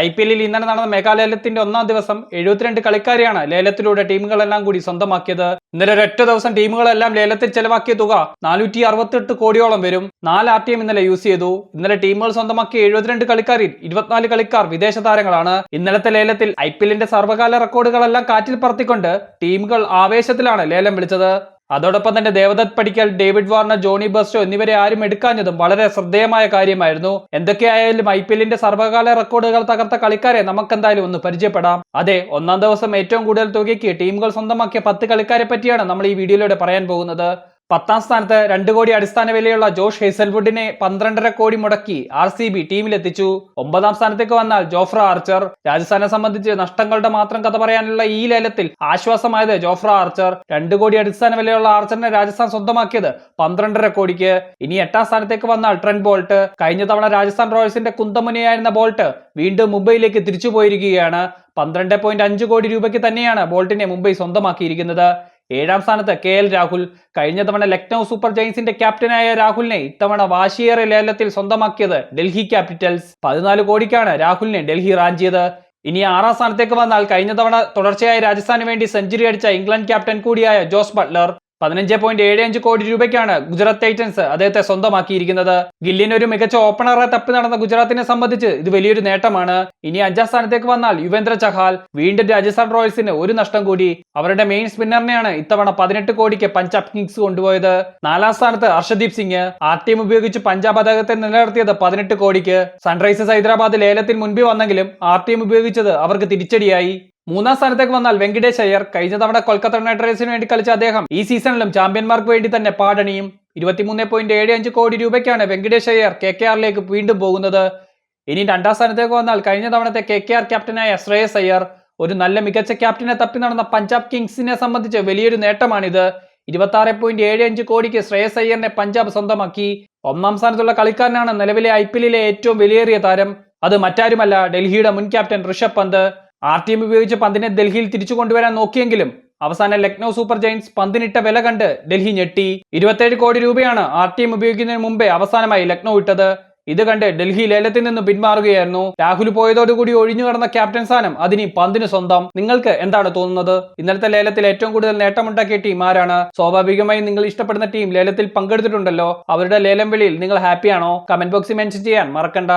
I P എല്ലിൽ ഇന്നലെ നടന്ന മെഗാലേലത്തിന്റെ ഒന്നാം ദിവസം എഴുപത്തിരണ്ട് കളിക്കാരെയാണ് ലേലത്തിലൂടെ ടീമുകളെല്ലാം കൂടി സ്വന്തമാക്കിയത്. ഇന്നലെ ഒരൊറ്റ ദിവസം ടീമുകളെല്ലാം ലേലത്തിൽ ചെലവാക്കിയ തുക നാനൂറ്റി അറുപത്തെട്ട് കോടിയോളം വരും. നാല് ആർ ടി എം ഇന്നലെ യൂസ് ചെയ്തു. ഇന്നലെ ടീമുകൾ സ്വന്തമാക്കിയ എഴുപത്തിരണ്ട് കളിക്കാരിൽ ഇരുപത്തിനാല് കളിക്കാർ വിദേശ താരങ്ങളാണ്. ഇന്നലത്തെ ലേലത്തിൽ ഐ പി എല്ലിന്റെ സർവകാല റെക്കോർഡുകളെല്ലാം കാറ്റിൽ പറത്തിക്കൊണ്ട് ടീമുകൾ ആവേശത്തിലാണ് ലേലം വിളിച്ചത്. അതോടൊപ്പം തന്നെ ദേവദത്ത് പടിക്കൽ ഡേവിഡ് വാർണർ ജോണി ബസ്റ്റോ എന്നിവരെ ആരും എടുക്കാഞ്ഞതും വളരെ ശ്രദ്ധേയമായ കാര്യമായിരുന്നു. എന്തൊക്കെയായാലും ഐ പി എല്ലിന്റെ സർവകാല റെക്കോർഡുകൾ തകർത്ത കളിക്കാരെ നമുക്കെന്തായാലും ഒന്ന് പരിചയപ്പെടാം. അതെ ഒന്നാം ദിവസം ഏറ്റവും കൂടുതൽ തുകയ്ക്ക് ടീമുകൾ സ്വന്തമാക്കിയ പത്ത് കളിക്കാരെ പറ്റിയാണ് നമ്മൾ ഈ വീഡിയോയിലൂടെ പറയാൻ പോകുന്നത്. പത്താം സ്ഥാനത്ത് രണ്ട് കോടി അടിസ്ഥാന വിലയുള്ള ജോഷ് ഹേസൽവുഡിനെ പന്ത്രണ്ടര കോടി മുടക്കി ആർ സി ബി ടീമിലെത്തിച്ചു. ഒമ്പതാം സ്ഥാനത്തേക്ക് വന്നാൽ ജോഫ്ര ആർച്ചർ. രാജസ്ഥാനെ സംബന്ധിച്ച് നഷ്ടങ്ങളുടെ മാത്രം കഥ പറയാനുള്ള ഈ ലേലത്തിൽ ആശ്വാസമായത് ജോഫ്ര ആർച്ചർ. രണ്ട് കോടി അടിസ്ഥാന വിലയുള്ള ആർച്ചറിനെ രാജസ്ഥാൻ സ്വന്തമാക്കിയത് പന്ത്രണ്ടര കോടിക്ക്. ഇനി എട്ടാം സ്ഥാനത്തേക്ക് വന്നാൽ ട്രെൻഡ് ബോൾട്ട്. കഴിഞ്ഞ തവണ രാജസ്ഥാൻ റോയൽസിന്റെ കുന്തമുനയായിരുന്ന ബോൾട്ട് വീണ്ടും മുംബൈയിലേക്ക് തിരിച്ചു പോയിരിക്കുകയാണ് പന്ത്രണ്ട് പോയിന്റ് അഞ്ച് കോടി രൂപയ്ക്ക് തന്നെയാണ് ബോൾട്ടിനെ മുംബൈ സ്വന്തമാക്കിയിരിക്കുന്നത്. ഏഴാം സ്ഥാനത്ത് കെ എൽ രാഹുൽ. കഴിഞ്ഞ തവണ ലക്നൗ സൂപ്പർ ജയൻസിന്റെ ക്യാപ്റ്റനായ രാഹുലിനെ ഇത്തവണ വാശിയേറെ ലേലത്തിൽ സ്വന്തമാക്കിയത് ഡൽഹി ക്യാപിറ്റൽസ്. പതിനാല് കോടിക്കാണ് രാഹുലിനെ ഡൽഹി റാഞ്ചിയത് ഇനി ആറാം സ്ഥാനത്തേക്ക് വന്നാൽ കഴിഞ്ഞ തവണ തുടർച്ചയായി രാജസ്ഥാന് വേണ്ടി സെഞ്ചുറി അടിച്ച ഇംഗ്ലണ്ട് ക്യാപ്റ്റൻ കൂടിയായ ജോസ് ബട്ട്ലർ. പതിനഞ്ച് പോയിന്റ് ഏഴ് അഞ്ച് കോടി രൂപയ്ക്കാണ് ഗുജറാത്ത് ടൈറ്റൻസ് അദ്ദേഹത്തെ സ്വന്തമാക്കിയിരിക്കുന്നത്. ഗില്ലിന് ഒരു മികച്ച ഓപ്പണറെ തപ്പി നടന്ന ഗുജറാത്തിനെ സംബന്ധിച്ച് ഇത് വലിയൊരു നേട്ടമാണ്. ഇനി അഞ്ചാം സ്ഥാനത്തേക്ക് വന്നാൽ യുവേന്ദ്ര ചഹാൽ. വീണ്ടും രാജസ്ഥാൻ റോയൽസിന് ഒരു നഷ്ടം കൂടി. അവരുടെ മെയിൻ സ്പിന്നറിനെയാണ് ഇത്തവണ പതിനെട്ട് കോടിക്ക് പഞ്ചാബ് കിങ്സ് കൊണ്ടുപോയത്. നാലാം സ്ഥാനത്ത് അർഷദീപ് സിംഗ്. ആർ ടീം ഉപയോഗിച്ച് പഞ്ചാബ് അദ്ദേഹത്തെ നിലനിർത്തിയത് പതിനെട്ട് കോടിക്ക്. സൺറൈസേഴ്സ് ഹൈദരാബാദ് ലേലത്തിന് മുൻപിൽ വന്നെങ്കിലും ആർ ടീം ഉപയോഗിച്ചത് അവർക്ക് തിരിച്ചടിയായി. മൂന്നാം സ്ഥാനത്തേക്ക് വന്നാൽ വെങ്കടേഷ് അയ്യർ കഴിഞ്ഞ തവണ കൊൽക്കത്ത നൈറ്റ് റൈഡേഴ്സിന് വേണ്ടി കളിച്ച അദ്ദേഹം ഈ സീസണിലും ചാമ്പ്യന്മാർക്ക് വേണ്ടി തന്നെ പാടണിയും. ഇരുപത്തിമൂന്ന് പോയിന്റ് ഏഴ് അഞ്ച് കോടി രൂപയ്ക്കാണ് വെങ്കിടേഷ് അയ്യർ കെ കെ ആറിലേക്ക് വീണ്ടും പോകുന്നത്. ഇനി രണ്ടാം സ്ഥാനത്തേക്ക് വന്നാൽ കഴിഞ്ഞ തവണത്തെ കെ കെ ആർ ക്യാപ്റ്റനായ ശ്രേയസ് അയ്യർ ഒരു നല്ല മികച്ച ക്യാപ്റ്റനെ തപ്പി നടന്ന പഞ്ചാബ് കിങ്സിനെ സംബന്ധിച്ച് വലിയൊരു നേട്ടമാണിത്. ഇരുപത്തി ആറ് പോയിന്റ് ഏഴ് അഞ്ച് കോടിക്ക് ശ്രേയസ് അയ്യറിനെ പഞ്ചാബ് സ്വന്തമാക്കി. ഒന്നാം സ്ഥാനത്തുള്ള കളിക്കാരനാണ് നിലവിലെ ഐ പി എല്ലിലെ ഏറ്റവും വിലയേറിയ താരം. അത് മറ്റാരുമല്ല ഡൽഹിയുടെ മുൻ captain Rishabh Pant. R T M ഉപയോഗിച്ച് പന്തിനെ ഡൽഹിയിൽ തിരിച്ചു കൊണ്ടുവരാൻ നോക്കിയെങ്കിലും അവസാനം ലക്നൗ സൂപ്പർ ജയൻസ് പന്തിനിട്ട വില കണ്ട് ഡൽഹി ഞെട്ടി. ഇരുപത്തേഴ് കോടി രൂപയാണ് ആർ ടി എം ഉപയോഗിക്കുന്നതിന് മുമ്പേ അവസാനമായി ലക്നൗ ഇട്ടത്. ഇത് കണ്ട് ഡൽഹി ലേലത്തിൽ നിന്ന് പിന്മാറുകയായിരുന്നു. രാഹുൽ പോയതോടുകൂടി ഒഴിഞ്ഞു കടന്ന ക്യാപ്റ്റൻ സ്ഥാനം അതിനി പന്തിന് സ്വന്തം. നിങ്ങൾക്ക് എന്താണ് തോന്നുന്നത്? ഇന്നലത്തെ ലേലത്തിൽ ഏറ്റവും കൂടുതൽ നേട്ടമുണ്ടാക്കിയ ടീം ആരാണ്? സ്വാഭാവികമായും നിങ്ങൾ ഇഷ്ടപ്പെടുന്ന ടീം ലേലത്തിൽ പങ്കെടുത്തിട്ടുണ്ടല്ലോ. അവരുടെ ലേലം വിളിയിൽ നിങ്ങൾ ഹാപ്പിയാണോ? കമന്റ് ബോക്സിൽ മെൻഷൻ ചെയ്യാൻ മറക്കണ്ട.